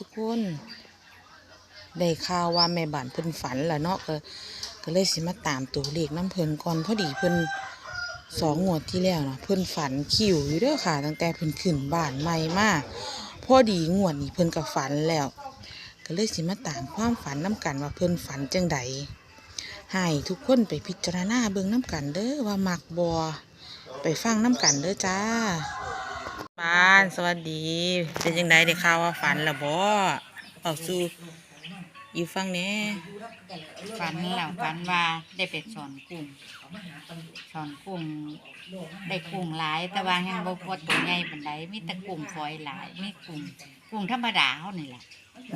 ทุกคนได้ข่าวว่าแม่บ้านเพิ่นฝันแล้วเนาะก็ก็เลยสิมาตามตัวเลขน้ำเพิ่นก่อนพอดีเพิ่นสองงวดที่แล้วเนาะเพิ่นฝันคิวอยู่เด้อค่ะ ตั้งแต่เพิ่นขึ้นบ้านใหม่มาพอดีงวดนี้เพิ่นก็ฝันแล้ว ก็เลยสิมาตามความฝันน้ำกันว่าเพิ่นฝันจังใดให้ทุกคนไปพิจารณาเบิ่งน้ำกันเด้อว่ามักบ่ไปฟังน้ำกันเด้อจ้าานสวัสดี เป็นจังไดได้ข่าวว่าฝันแล้วบ่เอาสู้อยู่ฟังแหน่ฝันแล้วฝันว่าได้ไปสอนกุ้งสอนกุ้งได้กุ้งหลาย แต่ว่ายังบ่พอตัวใหญ่ปานใดมีแต่กุ้งฝอยหลายมีกุ้งกุ้งธรรมดาเฮานี่แหละ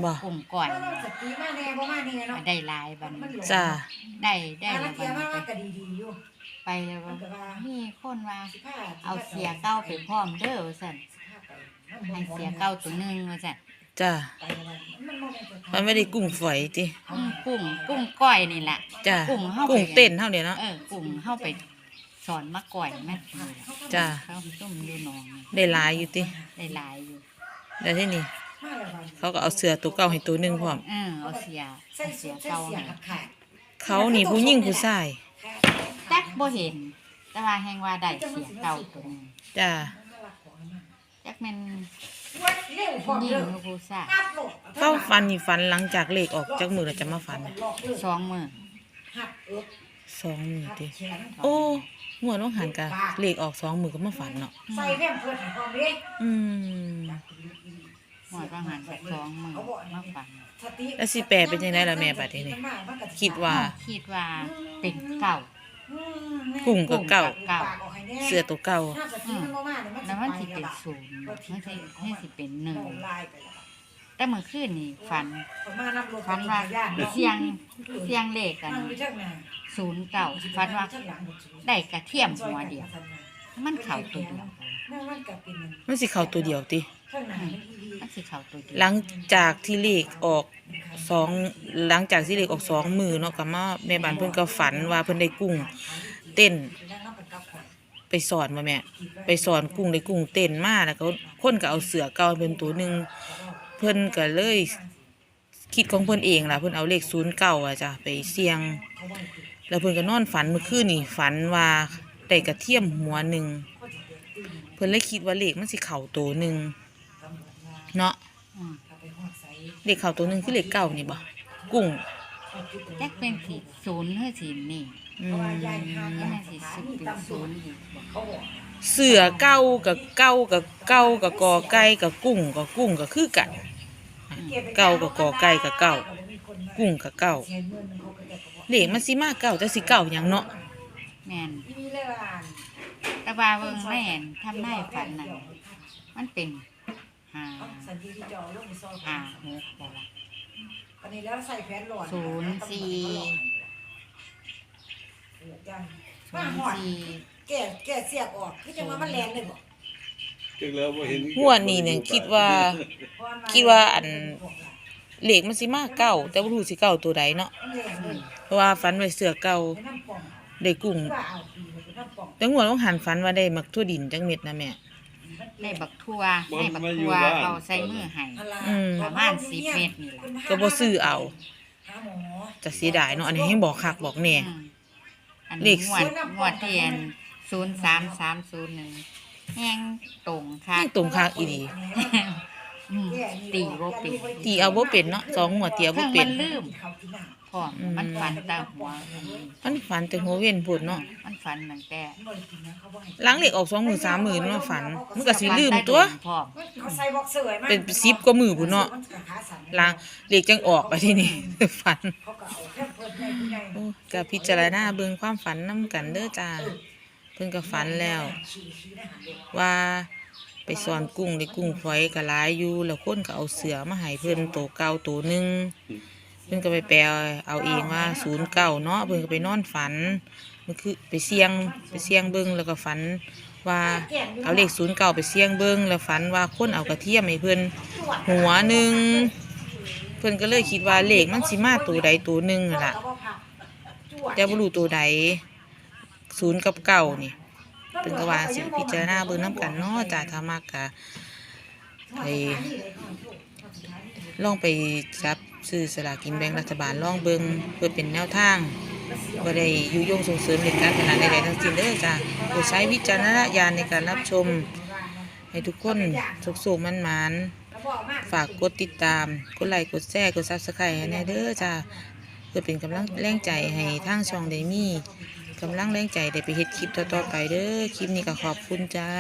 บ่กุ้งก่อยนี่สติมาแน่บ่มาแน่เนาะได้หลายบัดนี้จ้าได้ได้อาแล้วเทีบัยดมานี้ก็ดีๆ อยู่ไปแล้วว่ามีคนว่า สิพาเอาเสียเก้าไปพร้อมเด้อว่าซั่นให้เสียเก้าตัวหนึงว่าซั่นจ้าไปแล้วมันบ่แม่นจะมันไม่ได้กุ้งฝอยติกุ้งกุ้งกุ้งก้อยนี่แหละจ้ากุ้งเฮาไปกุ้งเต้นเท่าเดียวเนาะเออกุ้งเฮาไปสอนมาก่อยแม่นนี่ล่ะจ้าเขาต้มอยู่หนองนี่ได้หลายอยู่ติได้หลายอยู่ แล้วที่นี่มาแล้วบัดเขาก็เอาเสือตัวเก่าให้ตัวหนึงพร้อมเออเอาเสียใส่เอาเสีเสียยเก่าเก่าเสียน่ะขาดเขานี่ผู้หญิงผู้ชาย จักบ่เห็น แต่ว่าแฮงว่าได้เสียเก่าตัวหนึงจ้าจักแม่นวัดเร็วพร้อมยิ่งเด้อหรือผู้ชายนับโลดเข้าฟันนี่ฟันหลังจากเลขออกจากมือเราจะมาฟันสองมื้อหักเอิบสองมือหักติแขนโอ้หัวน้องหันกะเลขออกสองมือก็มาฝันเนาะใส่แว่นเพิ่นให้พร้อมเด้อืมหมดว่าหันกับสองมื้อมาฟังสติแล้วสิแปลเป็นจังไดล่ะแม่บัดนี้นี่คิดว่าคิดว่าเป็นเก่า กุ้งกับเก่า เก่าเสือตัวเก่าถ้าสติมันบ่มาเนี่ยมันแล้วมันสิเป็นศูนย์มันสิมันสิเป็นหนึ่งลายไปแล้วแต่เมื่อคืนนี่ฝันคนมานำรถฝันว่าเสียงเสียงเลขกันนั่งอยู่เทิงหน้าศูนย์เก่าฝันว่าได้กระเทียมหัวเดียว มันเข่าตัวเดียวนั่นมันก็เป็นนั่นมันสิเข้าตัวเดียวติเทิง หน้ามันอีหลีมันสิเข่าตัวเดียวหลังจากที่เลขออกสองหลังจากที่เลขออกสองมือเนาะก็มาแม่บ้านเพิ่นก็ฝันว่าเพิ่นได้กุ้ง เต้นนั่งเอาไปกับข่อยไปสอนมาแม่ไปสอนกุ้งได้กุ้งเต้นมาแล้วก็คนก็เอาเสือเก่าเป็นตัวหนึ่งเพิ่นก็เลยคิดของเพิ่นเองล่ะเพิ่นเอาเลขศูนย์เก้าอะจ้ะไปเสี่ยง แล้วเพิ่นก็นอนฝันเมื่อคืนนี่ฝันว่าได้กระเทียมหัวหนึ่งเพิ่นเลยคิดว่าเลขมันสิเข่าตัวหนึ่ง เนาะอืมเลขเข่าตัวหนึ่งคือเลขเก้านี่บ่กุ้งจักเป็นสีศูนย์หรือสีนี่อืมนี่มันสีสุดเป็นศูนย์อีกบ่เขาบอกเสือเก้ากับเก้ากับเก้ากับกอไก่กับกุ้งกับกุ้งก็คือกัน เก้ากับกอไก่กับเก้ากุ้งกับเก้าเสียเงินเขาก็จะบอกเลขมันสิมาเก้าแต่สิเก้าหยังเนาะแม่นอีนี่เลยว่า แต่ว่าเบิ่งแม่นทำได้ฝันนั่นมันเป็น ห้าสันติที่จอลงซอยห้าหกบ่ล่ะตอนนี้แล้วใส่แผ่นหลอดศูนย์สี่จังศูมานย์หอดสี่แก่แก่เสียบออกคือจังว่ามันแรงเลยบ่จึงแล้วบ่เห็นงวดนี้เนี่ยคิดว่าคิดว่าอันเลขมันสิมาเก้าแต่บ่รู้สิเก้าตัวใดเนาะมันแรงเลยเพราะว่าฝันไว้เสือเก่าเป็นน้ำป่องได้กุ้ง ว่าเอาปีเป็นน้ำป่องแต่งวดต้องหันฝันว่าได้มักทั่วดินจังเม็ดนะแม่ ได้บักทั่วได้บักทั่วเอาใส่มือให้อะไรอืมประมาณ10เมตรนี่ล่ะก็บ่ซื้อเอาหาหมอจะเสียดายเนาะอันนี้ให้บอกคักบอกแน่อืมอันเลนี้ขงวดงวดที่อันศูนย์สามสามศูนย์หนึ่งแห้งตรงค่ะยิ่งตรงคักอีดีอืมตีบ่เป็นตีเอาบ่เป็นเนาะสองหัวตีเอาเคบ่รื่องเป็มันนลืมเขากินน้ำพ ร้อมอืมมันฝันแตาหัว มันฝันแต่หัวเว้นพูดเนาะมันฝันตั้งแต่บ่ได้กินนะเขาบ่ให้หล้างเหล็กออกสองหมื่นสามหมื่นมาฝันมันก็สิลืมตัวพร้อมเขาใส่บ็อกเซอร์ให้มัเป็นสิบกว่ามือพุ่นเนาะมันก็ขาสั่นล้างเหล็กจังออกไปที่นี่ ฝันเขาก็เอาแค่เพิ่นให้ผู้ใหญ่โอ้ก็พิจารณาเบิ่งความฝันนํกันเด้อจ้าเพิ่นก็ฝันแล้วชี้ๆได้หาเด็กว่าไปสอนกุ้งได้กุ้งฝอยก็หลายอยู่แล้วคนก็เอาเสือมาให้เพิ่นโตวเก่าตัวหนึง เพิ่นก็ไปแปลเอาเองว่าศูนย์เก่าเนาะเพิ่นก็ไปนอนฝันมันคือไปเสี่ยงไปเสี่ยงเบิ่งแล้วก็ฝันว่าเอาเลขศูนย์เก่าไปเสี่ยงเบิ่งแล้วฝันว่าคนเอากระเทียมให้เพิ่นหัวหนึ่งเพิ่นก็เลยคิดว่าเลขมันสิมาตัวใดตัวหนึ่งนั่นล่ะแต่บ่รู้ตัวใดศูนย์กับเก่านี่เป็นกว่าสิพิจารณาเบิ่งน้ำกันเนาะจ้าถ้ามักกะไปลองไปจับ ซื้อสลากกินแบ่งรัฐบาลลองเบิงเพื่อเป็นแนวทางบ่ได้ยุยงส่งเสริมในการพนันใดๆทั้งสิ้นเด้อจ้าโปรดใช้วิจารณญาณในการรับชม ให้ทุกคนสุขๆมันมันฝากกดติดตาม กดไลค์กดแชร์กดซับสไครต์ให้แน่เด้อจ้าเพื่อเป็นกำลังแรงใจให้ทางช่องไดมี่กำลังแรงใจได้ไปเฮ็ดคลิปต่อๆไปเด้อคลิปนี้ก็ขอบคุณจ้า